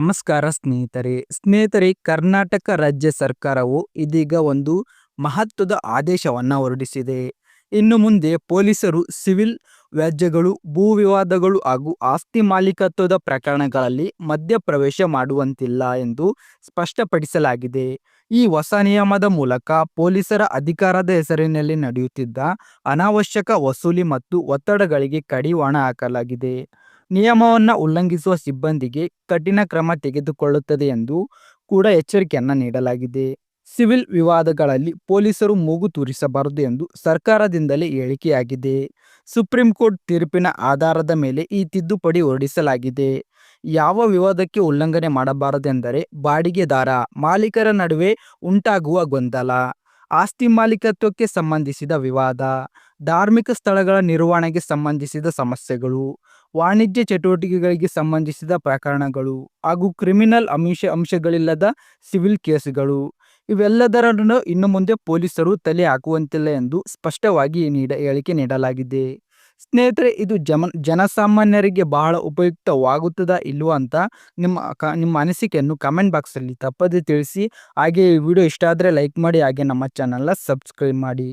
ನಮಸ್ಕಾರ ಸ್ನೇಹಿತರೆ. ಸ್ನೇಹಿತರೆ, ಕರ್ನಾಟಕ ರಾಜ್ಯ ಸರ್ಕಾರವು ಇದೀಗ ಒಂದು ಮಹತ್ವದ ಆದೇಶವನ್ನು ಹೊರಡಿಸಿದೆ. ಇನ್ನು ಮುಂದೆ ಪೊಲೀಸರು, ಸಿವಿಲ್ ವ್ಯಾಜ್ಯಗಳು, ಭೂ ವಿವಾದಗಳು ಹಾಗೂ ಆಸ್ತಿ ಮಾಲೀಕತ್ವದ ಪ್ರಕರಣಗಳಲ್ಲಿ ಮಧ್ಯಪ್ರವೇಶ ಮಾಡುವಂತಿಲ್ಲ ಎಂದು ಸ್ಪಷ್ಟಪಡಿಸಲಾಗಿದೆ. ಈ ಹೊಸ ನಿಯಮದ ಮೂಲಕ ಪೊಲೀಸರ ಅಧಿಕಾರದ ಹೆಸರಿನಲ್ಲಿ ನಡೆಯುತ್ತಿದ್ದ ಅನಾವಶ್ಯಕ ವಸೂಲಿ ಮತ್ತು ಒತ್ತಡಗಳಿಗೆ ಕಡಿವಾಣ ಹಾಕಲಾಗಿದೆ. ನಿಯಮವನ್ನು ಉಲ್ಲಂಘಿಸುವ ಸಿಬ್ಬಂದಿಗೆ ಕಠಿಣ ಕ್ರಮ ತೆಗೆದುಕೊಳ್ಳುತ್ತದೆ ಎಂದು ಕೂಡ ಎಚ್ಚರಿಕೆಯನ್ನು ನೀಡಲಾಗಿದೆ. ಸಿವಿಲ್ ವಿವಾದಗಳಲ್ಲಿ ಪೊಲೀಸರು ಮೂಗು ತೂರಿಸಬಾರದು ಎಂದು ಸರ್ಕಾರದಿಂದಲೇ ಹೇಳಿಕೆಯಾಗಿದೆ. ಸುಪ್ರೀಂ ಕೋರ್ಟ್ ತೀರ್ಪಿನ ಆಧಾರದ ಮೇಲೆ ಈ ತಿದ್ದುಪಡಿ ಹೊರಡಿಸಲಾಗಿದೆ. ಯಾವ ವಿವಾದಕ್ಕೆ ಉಲ್ಲಂಘನೆ ಮಾಡಬಾರದೆಂದರೆ ಬಾಡಿಗೆದಾರ, ಮಾಲೀಕರ ನಡುವೆ ಉಂಟಾಗುವ ಗೊಂದಲ. ಆಸ್ತಿ ಮಾಲೀಕತ್ವಕ್ಕೆ ಸಂಬಂಧಿಸಿದ ವಿವಾದ, ಧಾರ್ಮಿಕ ಸ್ಥಳಗಳ ನಿರ್ವಹಣೆಗೆ ಸಂಬಂಧಿಸಿದ ಸಮಸ್ಯೆಗಳು, ವಾಣಿಜ್ಯ ಚಟುವಟಿಕೆಗಳಿಗೆ ಸಂಬಂಧಿಸಿದ ಪ್ರಕರಣಗಳು ಹಾಗೂ ಕ್ರಿಮಿನಲ್ ಅಂಶ ಅಂಶಗಳಿಲ್ಲದ ಸಿವಿಲ್ ಕೇಸುಗಳು. ಇವೆಲ್ಲದರನ್ನು ಇನ್ನು ಮುಂದೆ ಪೊಲೀಸರು ತಲೆ ಹಾಕುವಂತಿಲ್ಲ ಎಂದು ಸ್ಪಷ್ಟವಾಗಿ ನೀಡ, ಹೇಳಿಕೆ ನೀಡಲಾಗಿದೆ. ಸ್ನೇಹಿತರೆ, ಇದು ಜಮ, ಜನಸಾಮಾನ್ಯರಿಗೆ ಬಹಳ ಉಪಯುಕ್ತವಾಗುತ್ತದಾ ಇಲ್ವೋ ಅಂತ ನಿಮ್ಮ ಕ, ನಿಮ್ಮ ಅನಿಸಿಕೆಯನ್ನು ಕಮೆಂಟ್ ಬಾಕ್ಸಲ್ಲಿ ತಪ್ಪದೇ ತಿಳಿಸಿ. ಹಾಗೆ ಈ ವಿಡಿಯೋ ಇಷ್ಟ ಆದರೆ ಲೈಕ್ ಮಾಡಿ, ಹಾಗೆ ನಮ್ಮ ಚಾನಲ್ನ ಸಬ್ಸ್ಕ್ರೈಬ್ ಮಾಡಿ.